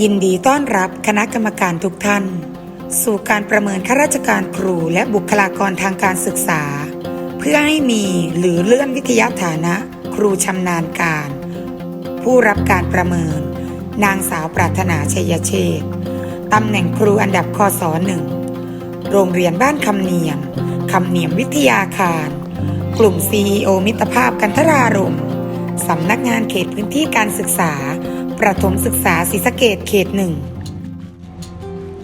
ยินดีต้อนรับคณะกรรมการทุกท่าน สู่การประเมินข้าราชการครูและบุคลากรทางการศึกษา เพื่อให้มีหรือเลื่อนวิทยาฐานะ ครูชำนาญการ ผู้รับการประเมิน นางสาวปรารถนาชัยเชษตำแหน่งครูอันดับคศหนึ่งโรงเรียนบ้านคำเนียมคำเนียมวิทยาคาร กลุ่ม CEO มิตรภาพกันทรารมสำนักงานเขตพื้นที่การศึกษา ประถมศึกษาศรีสะเกดเขตหนึ่ง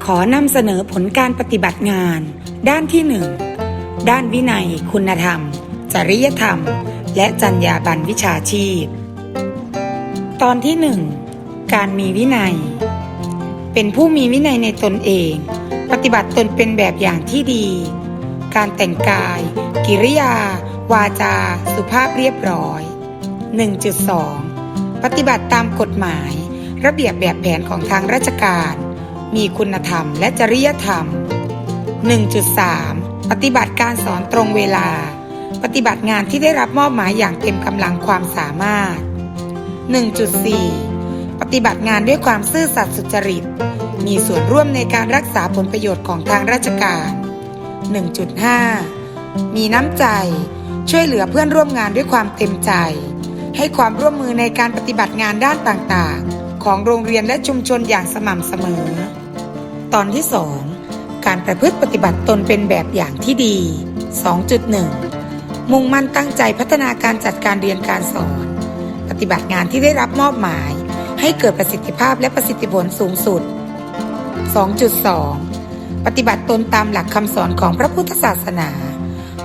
ขอนำเสนอผลการปฏิบัติงาน ด้านที่หนึ่งด้านวินัย คุณธรรม จริยธรรม และจรรยาบรรณวิชาชีพ ตอนที่หนึ่งการมีวินัย เป็นผู้มีวินัยในตนเอง ปฏิบัติตนเป็นแบบอย่างที่ดี การแต่งกาย กิริยา วาจา สุภาพเรียบร้อย 1.2 ปฏิบัติตามกฎหมาย ระเบียบแบบแผนของทางราชการ มีคุณธรรมและจริยธรรม 1.3 ปฏิบัติการสอนตรงเวลา ปฏิบัติงานที่ได้รับมอบหมายอย่างเต็มกำลังความสามารถ 1.4 ปฏิบัติงานด้วยความซื่อสัตย์สุจริต มีส่วนร่วมในการรักษาผลประโยชน์ของทางราชการ 1.5 มีน้ำใจ ช่วยเหลือเพื่อนร่วมงานด้วยความเต็มใจ ให้ความร่วมมือในการปฏิบัติงานด้านต่างๆ ของโรงเรียนและชุมชนอย่างสม่ำเสมอ ตอนที่ 2 การประพฤติปฏิบัติตนเป็นแบบอย่างที่ดี 2.1 มุ่งมั่นตั้งใจพัฒนาการจัดการเรียนการสอน ปฏิบัติงานที่ได้รับมอบหมาย ให้เกิดประสิทธิภาพและประสิทธิผลสูงสุด 2.2 ปฏิบัติตนตามหลักคำสอนของพระพุทธศาสนา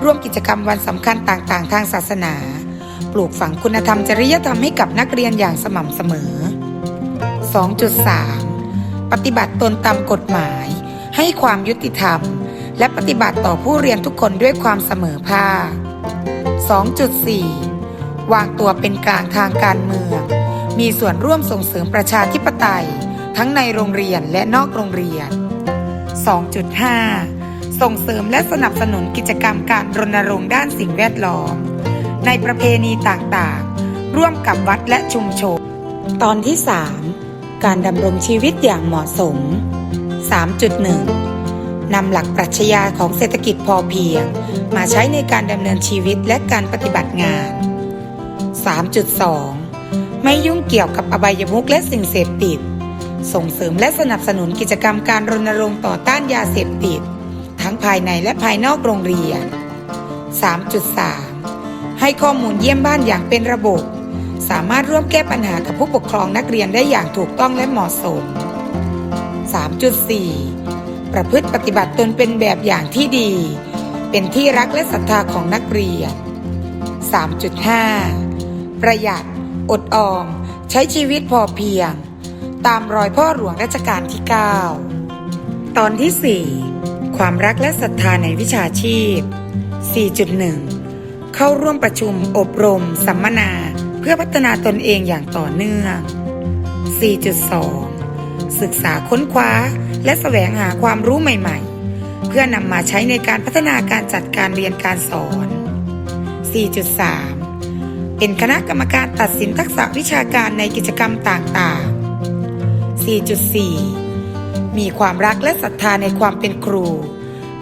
ร่วมกิจกรรมวันสำคัญต่างๆ ทางศาสนา ปลูกฝังคุณธรรมจริยธรรมให้กับนักเรียนอย่างสม่ำเสมอ 2.3 ปฏิบัติตนตามกฎหมาย ให้ความยุติธรรม และปฏิบัติต่อผู้เรียนทุกคนด้วยความเสมอภาค 2.4 วางตัวเป็นกลางทางการเมือง มีส่วนร่วมส่งเสริมประชาธิปไตย ทั้งในโรงเรียนและนอกโรงเรียน 2.5 ส่งเสริมและสนับสนุนกิจกรรมการรณรงค์ด้านสิ่งแวดล้อม ในประเพณีต่างๆ ร่วมกับวัดและชุมชน ตอนที่ 3 การดำรงชีวิตอย่างเหมาะสม 3.1 นำหลักปรัชญาของเศรษฐกิจพอเพียง มาใช้ในการดำเนินชีวิตและการปฏิบัติงาน 3.2 ไม่ยุ่งเกี่ยวกับอบายมุขและสิ่งเสพติด ส่งเสริมและสนับสนุนกิจกรรมการรณรงค์ต่อต้านยาเสพติด ทั้งภายในและภายนอกโรงเรียน 3.3 ให้ข้อมูลเยี่ยมบ้านอย่างเป็นระบบ สามารถร่วมแก้ปัญหากับผู้ปกครองนักเรียนได้อย่างถูกต้องและเหมาะสม 3.4 ประพฤติปฏิบัติตนเป็นแบบอย่างที่ดี เป็นที่รักและศรัทธาของนักเรียน 3.5 ประหยัด อดออม ใช้ชีวิตพอเพียง ตามรอยพ่อหลวงรัชกาลที่ 9 ตอนที่ 4 ความรักและศรัทธาในวิชาชีพ 4.1 เข้าร่วมประชุม อบรม สัมมนา เพื่อพัฒนาตนเองอย่างต่อเนื่อง 4.2 ศึกษาค้นคว้า และแสวงหาความรู้ใหม่ ๆ เพื่อนำมาใช้ในการพัฒนาการจัดการเรียนการสอน 4.3 เป็นคณะกรรมการตัดสินทักษะวิชาการในกิจกรรมต่างๆ 4.4 มีความรักและศรัทธาในความเป็นครู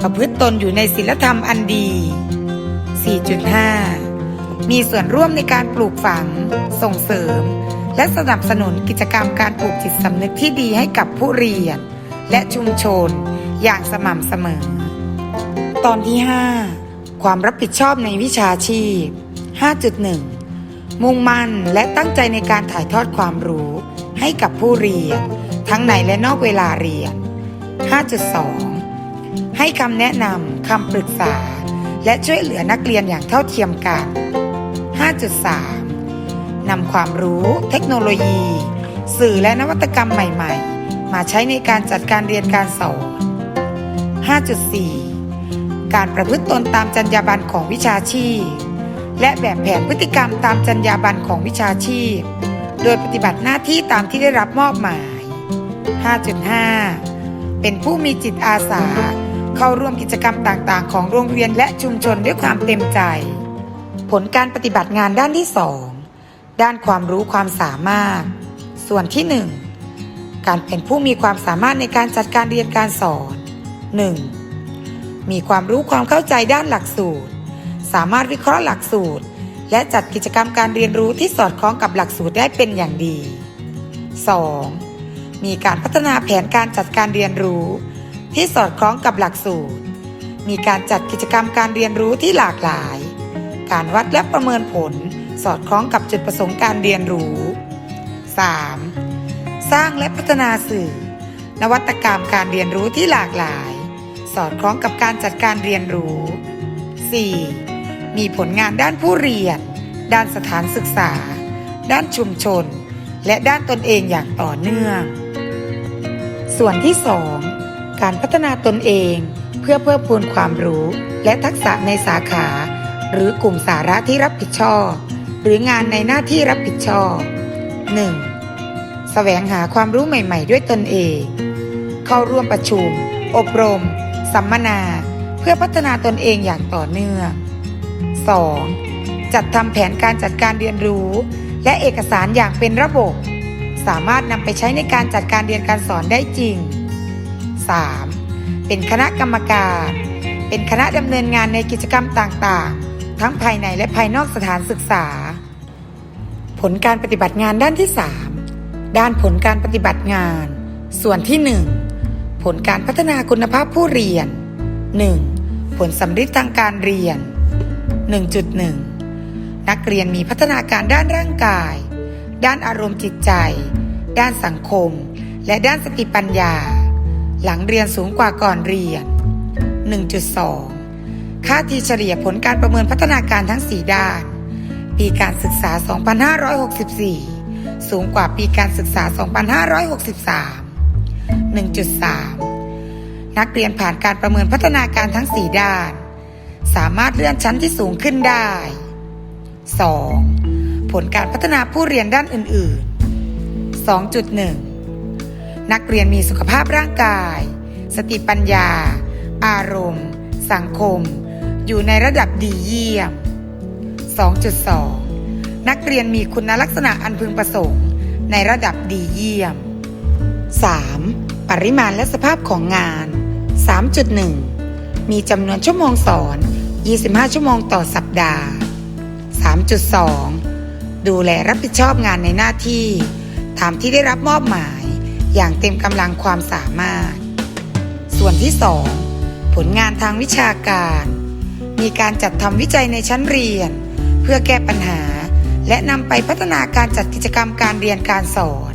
ประพฤติตนอยู่ในศีลธรรมอันดี 4.5 มีส่วนร่วมในการปลูกฝัง ส่งเสริม และสนับสนุนกิจกรรมการปลูกจิตสำนึกที่ดีให้กับผู้เรียน และชุมชนอย่างสม่ำเสมอ ตอนที่ 5 ความรับผิดชอบในวิชาชีพ 5.1 มุ่งมั่นและตั้งใจในการถ่ายทอดความรู้ให้กับผู้เรียน ทั้งในและนอกเวลาเรียน 5.2 ให้คำแนะนำคำปรึกษา และช่วยเหลือนักเรียนอย่างเท่าเทียมกัน 5.3 นำความรู้ เทคโนโลยี สื่อและนวัตกรรมใหม่ ๆ มาใช้ในการจัดการเรียนการสอน 5.4 การประพฤติตนตามจรรยาบรรณของวิชาชีพ และแบบแผนพฤติกรรมตามจรรยาบรรณของวิชาชีพ โดยปฏิบัติหน้าที่ตามที่ได้รับมอบหมาย 5.5 เป็นผู้มีจิตอาสา เข้าร่วมกิจกรรมต่างๆ ของโรงเรียนและชุมชนด้วยความเต็มใจ ผลการปฏิบัติงานด้านที่ 2 ด้านความรู้ความสามารถ ส่วนที่ 1 การเป็นผู้มีความสามารถในการจัดการเรียนการสอน 1. มีความรู้ความเข้าใจด้านหลักสูตร สามารถวิเคราะห์หลักสูตร และจัดกิจกรรมการเรียนรู้ที่สอดคล้องกับหลักสูตรได้เป็นอย่างดี 2. มีการพัฒนาแผนการจัดการเรียนรู้ ที่สอดคล้องกับหลักสูตร มีการจัดกิจกรรมการเรียนรู้ที่หลากหลาย การวัดและประเมินผลสอดคล้องกับจุดประสงค์การเรียนรู้ 3. สร้างและพัฒนาสื่อ นวัตกรรมการเรียนรู้ที่หลากหลาย สอดคล้องกับการจัดการเรียนรู้ 4. มีผลงานด้านผู้เรียน ด้านสถานศึกษา ด้านชุมชน และด้านตนเองอย่างต่อเนื่อง ส่วนที่ 2 การพัฒนาตนเอง เพื่อเพิ่มพูนความรู้ และทักษะในสาขา หรือกลุ่มสาระที่รับผิดชอบ หรืองานในหน้าที่รับผิดชอบ 1. แสวงหาความรู้ใหม่ๆ ด้วยตนเอง เข้าร่วมประชุม อบรม สัมมนา เพื่อพัฒนาตนเองอย่างต่อเนื่อง 2. จัดทำแผนการจัดการเรียนรู้ และเอกสารอย่างเป็นระบบ สามารถนำไปใช้ในการจัดการเรียนการสอนได้จริง 3. เป็นคณะกรรมการ เป็นคณะดำเนินงานในกิจกรรมต่างๆ ทั้งภายในและภายนอกสถานศึกษา ผลการปฏิบัติงานด้านที่ 3 ด้านผลการปฏิบัติงาน ส่วนที่ 1 ผลการพัฒนาคุณภาพผู้เรียน 1. ผลสำฤทธิ์ทางการเรียน 1.1 นักเรียนมีพัฒนาการด้านร่างกาย ด้านอารมณ์จิตใจ ด้านสังคม และด้านสติปัญญา หลังเรียนสูงกว่าก่อนเรียน 1.2 ค่าทีเฉลี่ยผลการประเมินพัฒนาการทั้ง 4 ด้าน ปีการศึกษา 2564 สูงกว่าปีการศึกษา 2563 1.3 นักเรียนผ่านการประเมินพัฒนาการทั้ง 4 ด้าน สามารถเลื่อนชั้นที่สูงขึ้นได้ 2. ผลการพัฒนาผู้เรียนด้านอื่น ๆ 2.1 นักเรียนมีสุขภาพร่างกาย สติปัญญา อารมณ์ สังคม อยู่ในระดับดีเยี่ยม 2.2 นักเรียนมีคุณลักษณะอันพึงประสงค์ ในระดับดีเยี่ยม 3. ปริมาณและสภาพของงาน 3.1 มีจำนวนชั่วโมงสอน 25 ชั่วโมงต่อสัปดาห์ 3.2 ดูแลรับผิดชอบงานในหน้าที่ ตามที่ได้รับมอบหมาย อย่างเต็มกำลังความสามารถ ส่วนที่ 2 ผลงานทางวิชาการ มีการจัดทำวิจัยในชั้นเรียน เพื่อแก้ปัญหา และนำไปพัฒนาการจัดกิจกรรมการเรียนการสอน